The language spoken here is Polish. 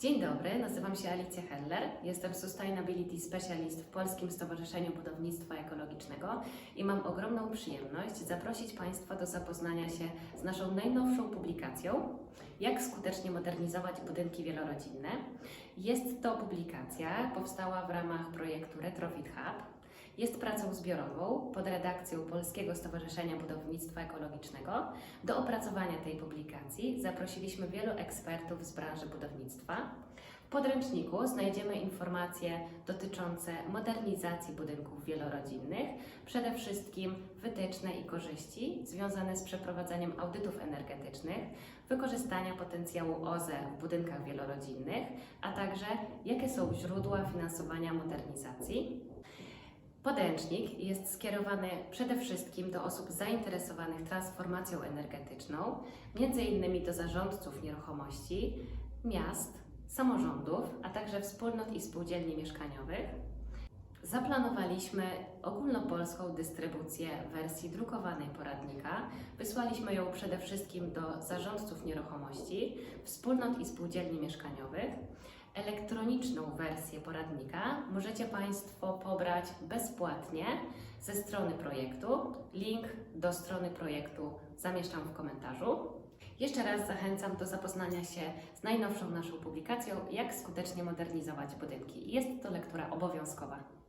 Dzień dobry, nazywam się Alicja Heller. Jestem Sustainability Specialist w Polskim Stowarzyszeniu Budownictwa Ekologicznego i mam ogromną przyjemność zaprosić Państwa do zapoznania się z naszą najnowszą publikacją Jak skutecznie modernizować budynki wielorodzinne. Jest to publikacja, powstała w ramach projektu Retrofit Hub. Jest pracą zbiorową pod redakcją Polskiego Stowarzyszenia Budownictwa Ekologicznego. Do opracowania tej publikacji zaprosiliśmy wielu ekspertów z branży budownictwa. W podręczniku znajdziemy informacje dotyczące modernizacji budynków wielorodzinnych, przede wszystkim wytyczne i korzyści związane z przeprowadzaniem audytów energetycznych, wykorzystania potencjału OZE w budynkach wielorodzinnych, a także jakie są źródła finansowania modernizacji. Podręcznik jest skierowany przede wszystkim do osób zainteresowanych transformacją energetyczną, między innymi do zarządców nieruchomości, miast, samorządów, a także wspólnot i spółdzielni mieszkaniowych. Zaplanowaliśmy ogólnopolską dystrybucję wersji drukowanej poradnika. Wysłaliśmy ją przede wszystkim do zarządców nieruchomości, wspólnot i spółdzielni mieszkaniowych. Elektroniczną wersję poradnika możecie Państwo pobrać bezpłatnie ze strony projektu. Link do strony projektu zamieszczam w komentarzu. Jeszcze raz zachęcam do zapoznania się z najnowszą naszą publikacją Jak skutecznie modernizować budynki. Jest to lektura obowiązkowa.